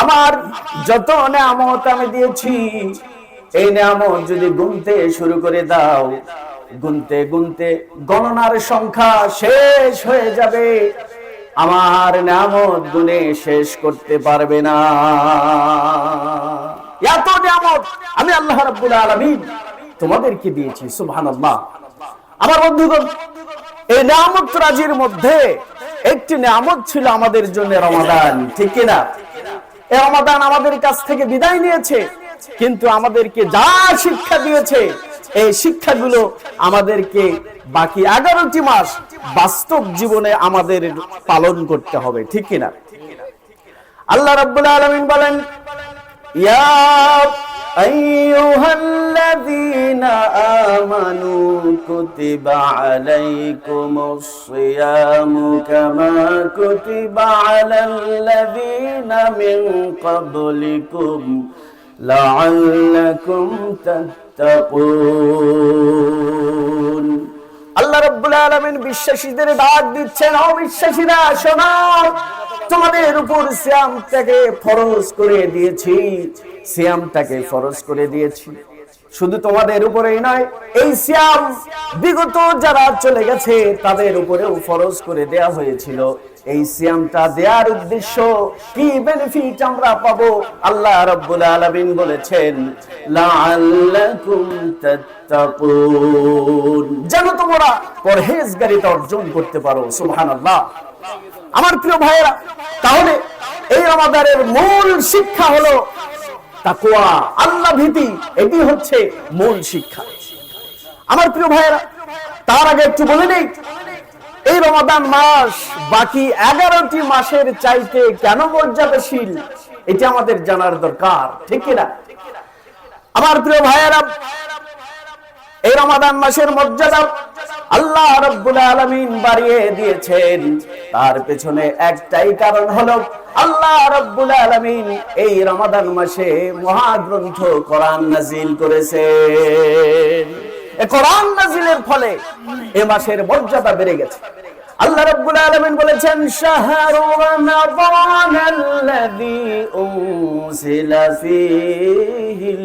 আমার যত নামত আমি দিয়েছি, এই নামত যদি গুনতে শুরু করে দাও, গুনতে গুনতে গণনার সংখ্যা শেষ হয়ে যাবে। আমার নামত গুনে শেষ করতে পারবে না। এত নামত আমি আল্লাহ রাব্বুল আলমী তোমাদেরকে দিয়েছি, সুবহানাল্লাহ। আমার বন্ধুগণ, এই নিয়ামত রাজির মধ্যে একটি নিয়ামত ছিল আমাদের জন্য রমাদান, ঠিক কিনা? এই রমাদান আমাদের কাছ থেকে বিদায় নিয়েছে, কিন্তু আমাদেরকে যা শিক্ষা দিয়েছে, এই শিক্ষাগুলো আমাদেরকে বাকি এগারোটি মাস বাস্তব জীবনে আমাদের পালন করতে হবে, ঠিক কিনা? আল্লাহ রাব্বুল আলমিন বলেন, ইয়া أيها الذين آمنوا كتب عليكم الصيام كما كتب على الذين من قبلكم لعلكم تتقون আল্লাহ রাব্বুল আলামিন বিশ্বাসীদের ডাক দিচ্ছেন অবিশ্বাসীরা শোনো তোমাদের উপর সিয়ামটাকে ফরজ করে দিয়েছি। সিয়ামটাকে ফরজ করে দিয়েছি। শুধু তোমাদের উপরেই নয়, এই সিয়াম বিগত যারা চলে গেছে, তাদের উপরেও ফরজ করে দেয়া হয়েছিল। এই সিয়ামটা দেওয়ার উদ্দেশ্য কি বেনিফিট আমরা পাবো? আল্লাহ রাব্বুল আলামিন বলেছেন, লাআল্লাকুম তাত্তাকুন। যেন তোমরা পরহেজগারিতা অর্জন করতে পারো, সুবহানাল্লাহ। আমার প্রিয় ভাইয়েরা, তাহলে এই রমাদানের মূল শিক্ষা হলো তাকওয়া, আল্লাহ ভীতি, এটি হচ্ছে মূল শিক্ষা। আমার প্রিয় ভাইয়েরা, তার আগে একটু বলে নেই, এই রমাদান মাস বাকি এগারোটি মাসের চাইতে কেন মর্যাদাশীল? এটি আমাদের জানার দরকার, ঠিক কিনা? আমার প্রিয় ভাইয়েরা এই রমাদান মাসের মর্যাদা আল্লাহ রব্বুল আলামিন বাড়িয়ে দিয়েছেন। তার পেছনে একটাই কারণ হলো আল্লাহ রব্বুল আলামিন এই রমাদান মাসে মহাগ্রন্থ কোরআন নাজিল করেছেন। কোরআন নাজিলের ফলে এ মাসের মর্যাদা বেড়ে গেছে। আল্লাহ রাব্বুল আলামিন বলেছেন, শাহরু রমাদান উনজিলা ফীহিল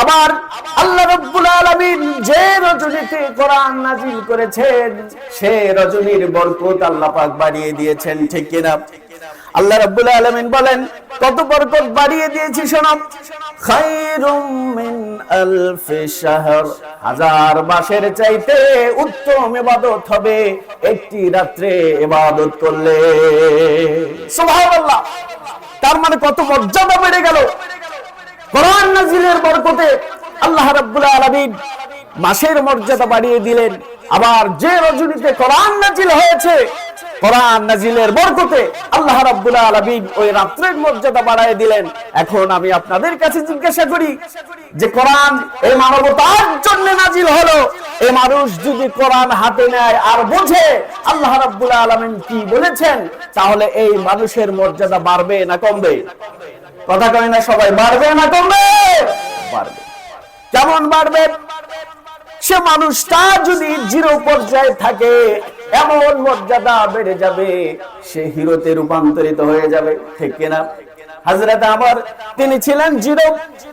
আবার আল্লাহ রব্বুল আলামিন যে রজনীতে কোরআন নাজিল করেছেন, সে রজনীর বরকত আল্লাহ পাক বাড়িয়ে দিয়েছেন, ঠিক কিনা? আল্লাহ রাব্বুল আলামিন বলেন, কত বরকত বাড়িয়ে দিয়েছি শোনাম খায়রুম মিন আলফি শাহর। হাজার মাসের চাইতে উত্তম ইবাদত হবে, একটি রাত্রে ইবাদত করলে। সুবহানাল্লাহ। তার মানে কত মর্যাদা বেড়ে গেল। কোরআন নাজিলের বরকতে আল্লাহ রাব্বুল আলামিন মাসের মর্যাদা বাড়িয়ে দিলেন। আবার যে রজনীতে কোরআন নাজিল হয়েছে, কোরআন নাজিলের বরকতে আল্লাহ রাব্বুল আলামিন ওই রাত্রের মর্যাদা বাড়ায় দিলেন। এখন আমি আপনাদের কাছে জিজ্ঞাসা করি যে, কোরআন এই মানবতার জন্য নাজিল হলো? এই মানুষ যদি কোরআন হাতে নেয় আর বোঝে আল্লাহ রাব্বুল আলামিন কি বলেছেন, তাহলে এই মানুষের মর্যাদা বাড়বে না কমবে? কথা কয় না, সবাই বাড়বে না কমবে বাড়বে কেমন বাড়বে সে মানুষটা যদি জিরো পর্যায়ে থাকে, এমন মর্যাদা বেড়ে যাবে, সে হিরোতে রূপান্তরিত হয়ে যাবে, ঠিক কিনা? হাজরাতে আমার, তিনি ছিলেন জিরো।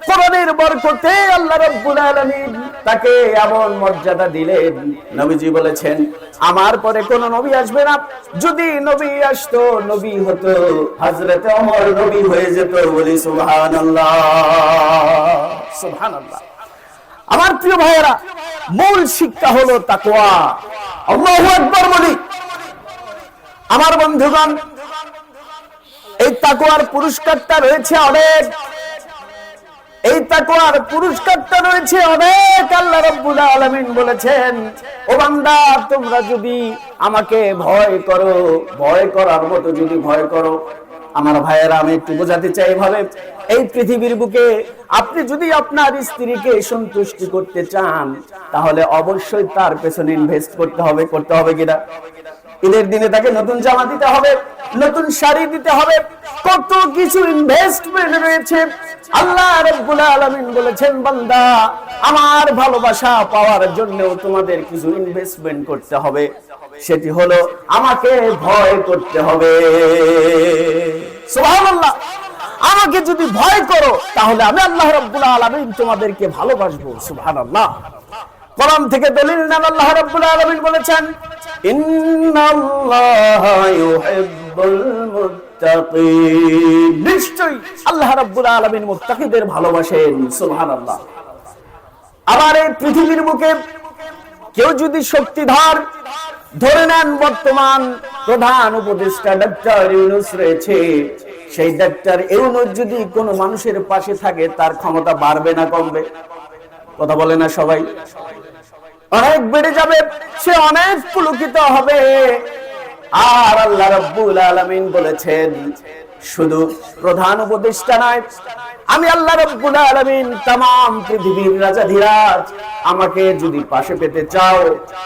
কোরআনের বরকতে আল্লাহ রব্বুল আলামিন তাকে এমন মর্যাদা দিলেন। নবীজি বলেছেন, আমার পরে কোন নবী আসবে না। যদি নবী আসতো, নবী হতো, হযরত ওমর নবী হয়ে যেত বলি সুবহানাল্লাহ। সুবহানাল্লাহ। আমার প্রিয় ভাইয়েরা, মূল শিক্ষা হলো তাকওয়া। আল্লাহু আকবার বলি। আমার বন্ধুগণ, এই তাকওয়ার পুরস্কারটা রয়েছে অনেক। এই তাকওয়ার পুরস্কারটা রয়েছে অনেক, আল্লাহ রাব্বুল আলামিন বলেছেন, ও বান্দা, তোমরা যদি আমাকে ভয় করো, ভয় করার মতো যদি ভয় করো, আমার ভাইয়েরা, আমি একটু বোঝাতে চাই এভাবে এই পৃথিবীর বুকে আপনি যদি আপনার স্ত্রীকে সন্তুষ্টি করতে চান, তাহলে অবশ্যই তার পেছনে ইনভেস্ট করতে হবে করতে হবে কিনা? ঈদের দিনে তাকে নতুন জামা দিতে হবে, নতুন শাড়ি দিতে হবে, কত কিছু ইনভেস্টমেন্ট রয়েছে। আল্লাহ রাব্বুল আলামিন বলেছেন, বান্দা, আমার ভালোবাসা পাওয়ার জন্য তোমাদের কিছু ইনভেস্টমেন্ট করতে হবে। সেটি হলো, আমাকে ভয় করতে হবে। সুবহানাল্লাহ, আমাকে যদি ভয় করো, তাহলে আমি আল্লাহ রাব্বুল আলামিন তোমাদেরকে ভালোবাসবো, সুবহানাল্লাহ। কোরআন থেকে দলিল নেন আল্লাহ রাব্বুল আলামিন বলেছেন, ইন্নাল্লাহা ইউহিব্বুল মুত্তাকিন। নিশ্চয়ই আল্লাহ রাব্বুল আলামিন মুত্তাকিদের ভালোবাসেন, সুবহানাল্লাহ। আবার এই পৃথিবীর বুকে কেউ যদি শক্তিধর ধরে নেন, বর্তমান প্রধান উপদেষ্টা ডাক্তার ইউনুস রয়েছে, সেই ডাক্তার ইউনুস যদি কোনো মানুষের পাশে থাকে, তার ক্ষমতা বাড়বে না কমবে। কথা বলে না সবাই। অনেক বেড়ে যাবে, সে অনেক পুলকিত হবে। আর আল্লাহ রব্বুল আলামিন বলেছেন, শুধু প্রধান উপদেষ্টা নয়, আমি আল্লাহ রব্বুল আলামিন তাম পৃথিবীর রাজা ধীরাজ আমাকে যদি পাশে পেতে চাও,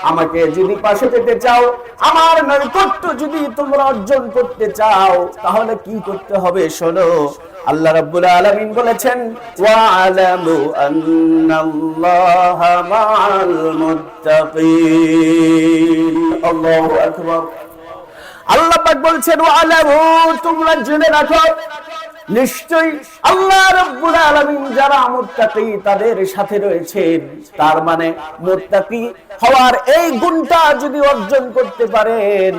আমাকে যদি পাশে পেতে চাও, আমার নৈকট্য যদি তোমরা অর্জন করতে চাও, তাহলে কি করতে হবে শোনো? আল্লাহ রাব্বুল আলামিন বলেছেন ওয়ালামু আন্নাল্লাহা মাআল মুত্তাকিন। আল্লাহু আকবার। আল্লাহ পাক বলছেন ওয়ালামু তোমরা জেনে রাখো নিশ্চয়ই আল্লাহ রাব্বুল আলামিন যারা মুত্তাকি তাদের সাথে রয়েছেন। তার মানে মুত্তাকি হওয়ার এই গুণটা যদি অর্জন করতে পারেন,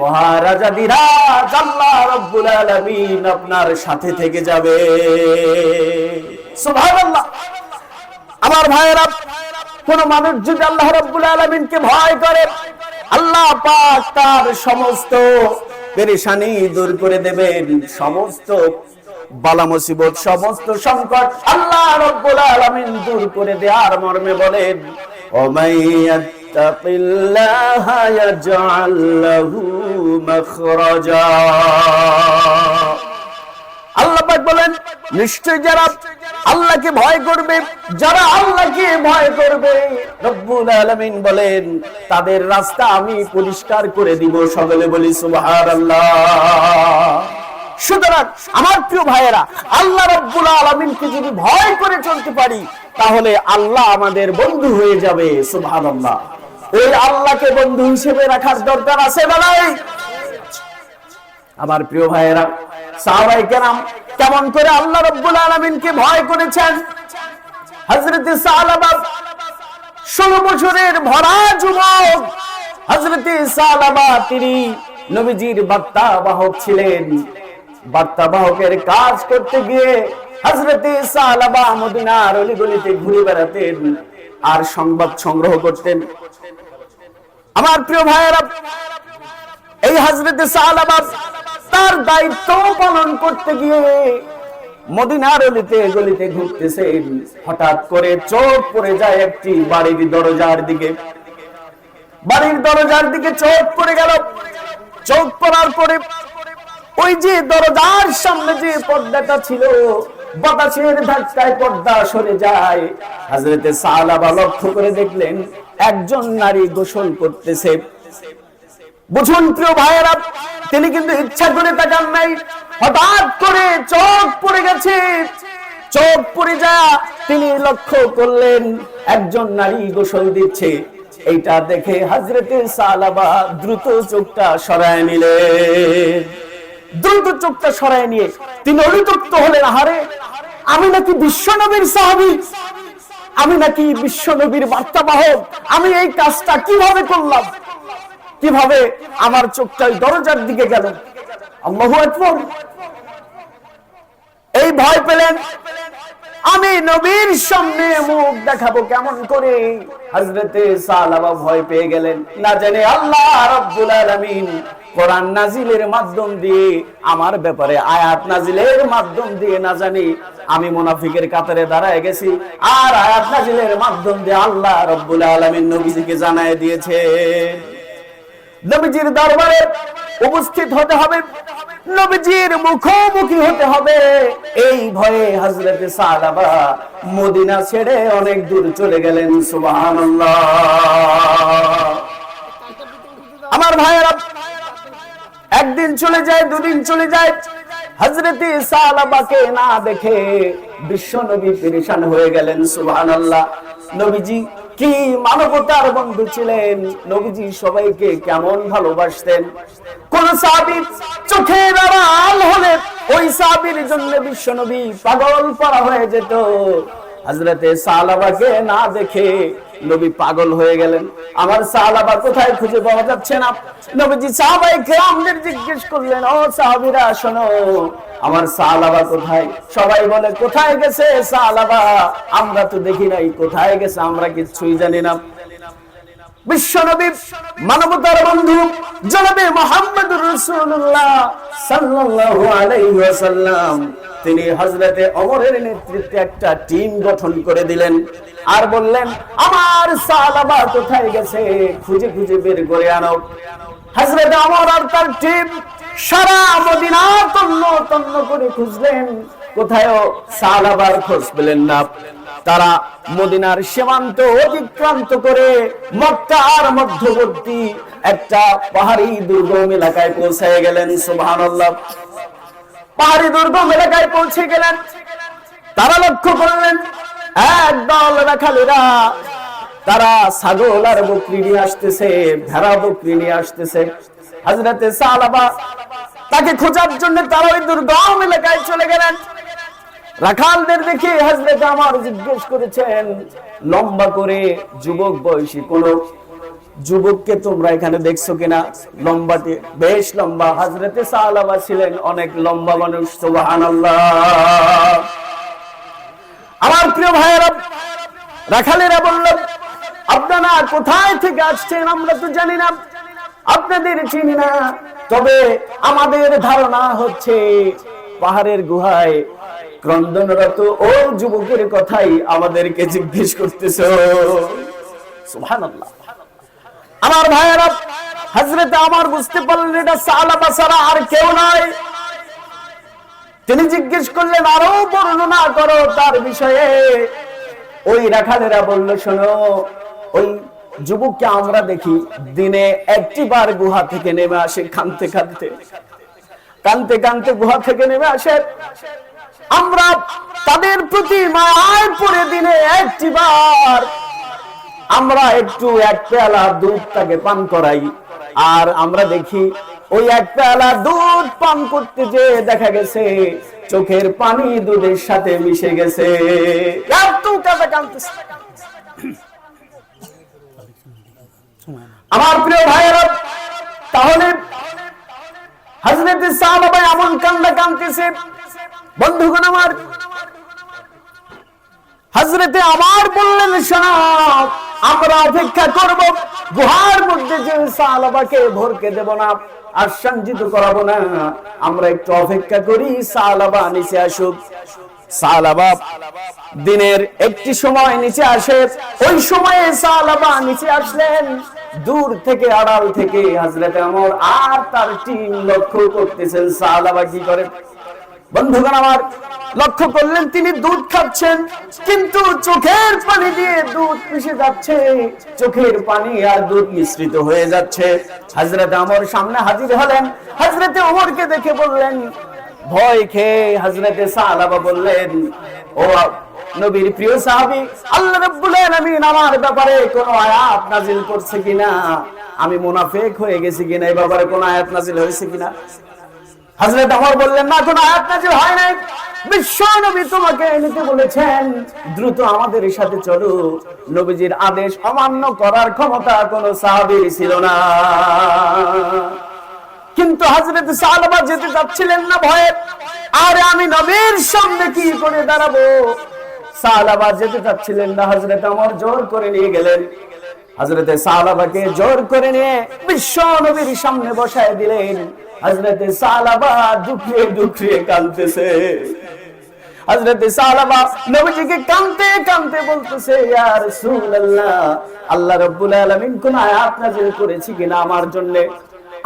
মহারাজা দিরাজ আল্লাহ রাব্বুল আলামিন আপনার সাথে থেকে যাবে। সুবহানাল্লাহ। আমার ভাইয়েরা, কোন মানুষ যদি আল্লাহ রাব্বুল আলামিনকে ভয় করে, আল্লাহ পাক তার সমস্ত পেরেশানি দূর করে দেবেন। সমস্ত বালা মুসিবত, সমস্ত সংকট আল্লাহ রাব্বুল আলামিন দূর করে দেওয়ার মর্মে বলেন ও মাইয়াত্তাকিল্লাহা ইয়াজআল লাহু মাখরাজা। আল্লাহ পাক বলেন, নিশ্চয় যারা আল্লাহকে ভয় করবে, যারা আল্লাহকে ভয় করবে, রব্বুল আলামিন বলেন, তাদের রাস্তা আমি পরিষ্কার করে দিব। সকলে বলি, সুবহানাল্লাহ। সুতরাং আমার প্রিয় ভাইয়েরা, আল্লাহ রব্বুল আলামিনকে যদি ভয় করে চলতে পারি, তাহলে আল্লাহ আমাদের বন্ধু হয়ে যাবে, সুবহানাল্লাহ। ওই আল্লাহকে বন্ধু হিসেবে রাখার দরকার আছে নাই? আমার প্রিয় ভাইয়েরা সাহাবাই কেরাম কেমন করে আল্লাহ রব্বুল আলমিনকে ভয় করেছেন? হজরত সালাবা ষোলো বছরের ভরা যুবক হজরত সালাবা তিনি নবীজির বার্তা বাহক ছিলেন। বার্তা বাহকের কাজ করতে গিয়ে হজরত সালাবা মদিনার ঘুরে বেড়াতেন আর সংবাদ সংগ্রহ করতেন। আমার প্রিয় ভাইয়েরা, এই তার দায়িত্ব পালন করতে গিয়ে মদিনার অলিতে গলিতে ঘুরতেছেন। হঠাৎ করে চোখ পড়ে যায় একটি বাড়ির দরজার দিকে। বাড়ির দরজার দিকে চোখ পড়ে গেল। চোখ পড়ার পরে ওই যে দরজার সামনে যে পর্দাটা ছিল, বাতাসের ধাক্কায় পর্দা সরে যায়। হাজরতে সালাবা লক্ষ্য করে দেখলেন, একজন নারী গোসল করতেছে। বুঝুন প্রিয় ভাইয়েরা, তিনি কিন্তু ইচ্ছা করে তাকান নাই। হঠাৎ করে চোখ পড়ে গেছে। চোখ পড়ে যা তিনি লক্ষ্য করলেন, একজন নারী গোসল দিচ্ছে। এইটা দেখে হাজরতে সালাবা দ্রুত চোখটা সরায় নিলেন। দ্রুত চোখটা সরায় নিয়ে। তিনি অনুতপ্ত হলেন, আহারে, আমি নাকি বিশ্ব নবীর সাহাবি? আমি নাকি বিশ্ব নবীর বার্তাবাহক? আমি এই কাজটা কীভাবে করলাম? কীভাবে আমার চোখটা দরজার দিকে গেল? এই ভয় পেলেন? আমি নবীর সামনে মুখ দেখাবো কেমন করে? হযরতে সালাবা ভয় পেয়ে গেলেন। না জানে আল্লাহ রাব্বুল আলামিন কোরআন নাজিলের মাধ্যম দিয়ে, আমার ব্যাপারে আয়াত নাজিলের মাধ্যম দিয়ে না জানি, আমি মুনাফিকের কাতারে দাঁড়ায় গেছি। আর আয়াত নাজিলের মাধ্যম দিয়ে আল্লাহ রাব্বুল আলামিন নবীজিকে জানায় দিয়েছে। নবীজির দরবারে উপস্থিত হতে হবে, নবীজির মুখোমুখি হতে হবে। এই ভয়ে হজরতে সালাবা মদিনা ছেড়ে অনেক দূর চলে গেলেন, সুবহানাল্লাহ। আমার ভাইয়েরা একদিন চলে যায়, দুদিন চলে যায়। হজরতে সালাবাকে না দেখে বিশ্ব নবী পেরেশান হয়ে গেলেন, সুবহানাল্লাহ। নবীজি কি মানবতার বন্ধু ছিলেন? নবীজি সবাইকে কেমন ভালোবাসতেন? কোন সাহাবী চোখের আড়াল হলে ওই সাহাবীর জন্য বিশ্ব নবী পাগল পড়া হয়ে যেত। হজরতে সালাবাকে না দেখে নবী পাগল হয়ে গেলেন। আমার সাহাবা কোথায় খুঁজে পাওয়া যাচ্ছে না? নবীজি সাহাবাই গ্রামদের জিজ্ঞেস করলেন, ও সাহাবিরা, শোনো, আমার সাহাবা কোথায়? সবাই বলে, কোথায় গেছে সাহাবা আমরা তো দেখি নাই। কোথায় গেছে? আমরা কিছুই জানি না। বিশ্বনবী মানবতার বন্ধু জনাবে মোহাম্মদুর রাসূলুল্লাহ সাল্লাল্লাহু আলাইহি তিনি হযরতে ওমরের নেতৃত্বে একটা টিম গঠন করে দিলেন আর বললেন, আমার সাহাবা কোথায় গেছে? খুঁজে খুঁজে বের করে আনো। হযরতে ওমর আর তার টিম সারা মদিনা তন্ন তন্ন করে খুঁজলেন। কোথায়ও সাহাবার খোঁজ পেলেন না। তারা মদিনার সীমান্ত অতিক্রান্ত করে মক্কার মধ্যবর্তী একটা পাহাড়ি দুর্গম এলাকায় পৌঁছে গেলেন, সুবহানাল্লাহ। পাহাড়ি দুর্গম এলাকায় পৌঁছে গেলেন। তারা লক্ষ্য করলেন, এক দল রাখালেরা, তারা ছাগল আর বকরি নিয়ে আসতেছে, ভেড়া বকরি নিয়ে আসতেছে। হাজরাতে সালাবা তাকে খোঁজার জন্য তারা ওই দুর্গম এলাকায় চলে গেলেন। রাখালদের দেখে হাজরত আমার জিজ্ঞেস করেছেন, লম্বা করে যুবক বয়সী কোন যুবককে তোমরা এখানে দেখছ কিনা? লম্বাতে বেশ লম্বা। হাজরতে সালাবা ছিলেন অনেক লম্বা মানুষ, সুবহানাল্লাহ। আমার প্রিয় ভাইয়েরা, রাখালেরা বলল আপনারা কোথায় থেকে আসছেন? আমরা তো জানি না। আপনাদের চিনি না। তবে আমাদের ধারণা হচ্ছে পাহাড়ের গুহায় ক্রন্দনরত ও যুবকের কথাই আমাদেরকে জিজ্ঞেস করতেছ। সুবহানাল্লাহ। আমার ভাইয়েরা হজরতে আমার বুঝতে পারলেন এটা সালাবা ছাড়া আর কেউ নাই। তিনি জিজ্ঞেস করলেন, আরও বর্ণনা করো তার বিষয়ে। ওই রাখালেরা বলল, শোনো, ওই যুবককে আমরা দেখি, দিনে একটি বার গুহা থেকে নেমে আসে কানতে কানতে কানতে কানতে গুহা থেকে নেমে আসে। আমরা তাদের প্রতি মায় পড়ে দিনে একটি বার। আমরা একটু এক পেয়ালা দুধ তাকে পান করাই। আর আমরা দেখি ওই এক পেয়ালা দুধ পান করতে যে দেখা গেছে চোখের পানি দুধের সাথে মিশে গেছে। আমার প্রিয় ভাইয়েরা, তাহলে হাজরত সাহাবা এমন কান্না কাঁদতেছে। বন্ধুগণ আমার হজরতে আমার বললেন, শোনা, আমরা অপেক্ষা করব, গুহার মধ্যে যে সালাবাকে ভরকে দেব না, আর সঞ্জিত করাবো না। আমরা একটু অপেক্ষা করি সালাবা নিচে আসুক। সালাবা দিনের একটি সময় নিচে আসে। ওই সময়ে সালাবা নিচে আসলেন। দূর থেকে আড়াল থেকে হাজরতে আমর আর তার টিম লক্ষ্য করতেছেন সালাবা কি করে? বন্ধুগণ আমার, লক্ষ্য করলেন তিনি দুধ খাচ্ছেন, কিন্তু চোখের পানি দিয়ে দুধ মিশে যাচ্ছে। চোখের পানি আর দুধ মিশ্রিত হয়ে যাচ্ছে। হাজরতে আমর সামনে হাজির হলেন। হাজরতে ওমরকে দেখে বললেন, ভয় খেয়ে হাজরতে সাহাবা বললেন, ও নবীর প্রিয় সাহাবী, আল্লাহ রাব্বুল আলামিন আমার ব্যাপারে কোন আয়াত নাজিল করছে কিনা? আমি মুনাফিক হয়ে গেছি কিনা? এই ব্যাপারে কোন আয়াত নাজিল হয়েছে কিনা? হযরত ওমর বললেন, না, কোন আয়াত নাযিল হয় নাই। বিশ্ব নবী তোমাকে নিতে বলেছেন, দ্রুত আমাদের সাথে চলো। নবীজির আদেশ অমান্য করার ক্ষমতা কোন সাহাবীর ছিল না। কিন্তু হযরত সালবা যেতে যাচ্ছিলেন না ভয়ে, আরে আমি নবীর সামনে কি করে দাঁড়াবো? সালাবা যেতে চাচ্ছিলেন না, হযরত ওমর জোর করে নিয়ে গেলেন। হজরতে সালাবাকে জোর করে নিয়ে বিশ্ব নবীর সামনে বসায় দিলেন। হজরতে সালাবা দুঃখে দুঃখে কাঁদতেছে। হজরতে নবীজিকে বলতেছে আল্লাহ রাব্বুল কোন আয়াত নাযিল করেছে কিনা আমার জন্য?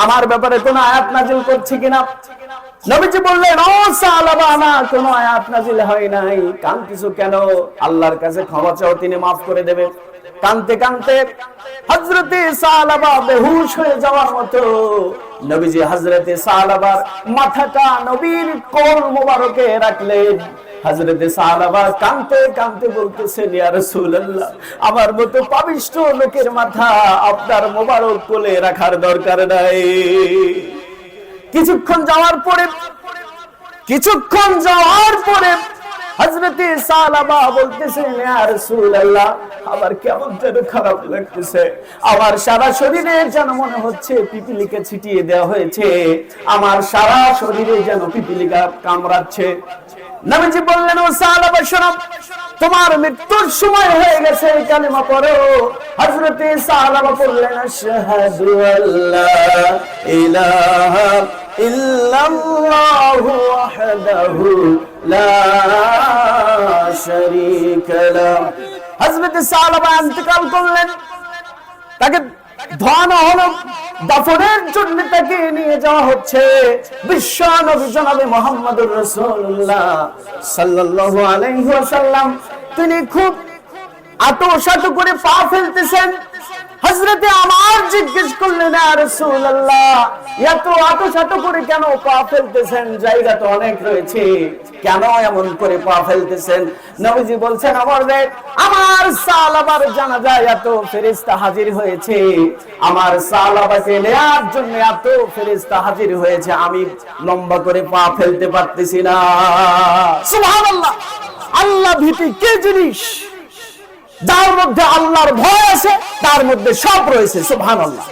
আমার ব্যাপারে কোন আয়াত নাযিল করছে কিনা? নবীজি বললেন, ও সালাবা না কোনো আয়াত নাজিল হয় নাই। কান্তিছো কেন? আল্লাহর কাছে ক্ষমা চাও, তিনি মাফ করে দেবেন। কানতে কানতে হযরতে সালাবা বেহুশ হয়ে যাওয়ার মতো নবীজি হযরতে সালাবার মাথাটা নবীর কোল মোবারকে রাখলেন। হযরতে সালাবা কানতে কানতে বলতেছেন, ইয়া রাসূলুল্লাহ, আমার মতো পাবিষ্ট লোকের মাথা আপনার মোবারক কোলে রাখার দরকার নাই। কিছুক্ষণ যাওয়ার পরে, কিছুক্ষণ যাওয়ার পরে হজরতে সালামা বলতেছেন রাসূলুল্লাহ, আমার কেমন যেন খারাপ লাগতেছে। আমার সারা শরীরে যেন মনে হচ্ছে পিপিলিকে ছিটিয়ে দেওয়া হয়েছে। আমার সারা শরীরে যেন পিপিলিকা কামড়াচ্ছে। নবীজি বললেন, ও সালাবা শোনো, তোমার মৃত্যুর সময় হয়ে গেছে, এই কালিমা পড়ো। হযরতে সালাবা বললেন, আশহাদু আল্লা ইলাহা ইল্লাল্লাহু ওয়াহদাহু লা শারীকা লাহ। হযরতে সালাবা ইন্তেকাল করলেন। তাকে ধোয়ানো হলো দাফনের জন্য তাকে নিয়ে যাওয়া হচ্ছে। বিশ্ব নবী জনাবে মোহাম্মদুর রাসূলুল্লাহ সাল্লাল্লাহু আলাইহি ওয়াসাল্লাম। তিনি খুব আটো করে পা ফেলতেছেন। হজরতে আমার জিজ্ঞেস করলেন এত আটো সাটো করে কেন পা ফেলতেছেন? জায়গা তো অনেক রয়েছে। কেন এমন করে পা ফেলতেছেন? নবীজি বলছেন, আমার আমার সালাবার জানা যায় এত ফেরেশতা হাজির হয়েছে। আমার সালাবাকে নেয়ার জন্য এত ফেরেশতা হাজির হয়েছে। আমি লম্বা করে পা ফেলতে পারতেছি না। আল্লাহ ভীতি কে জিনিস? যার মধ্যে আল্লাহর ভয় আছে তার মধ্যে সব রয়েছে সুবহানাল্লাহ।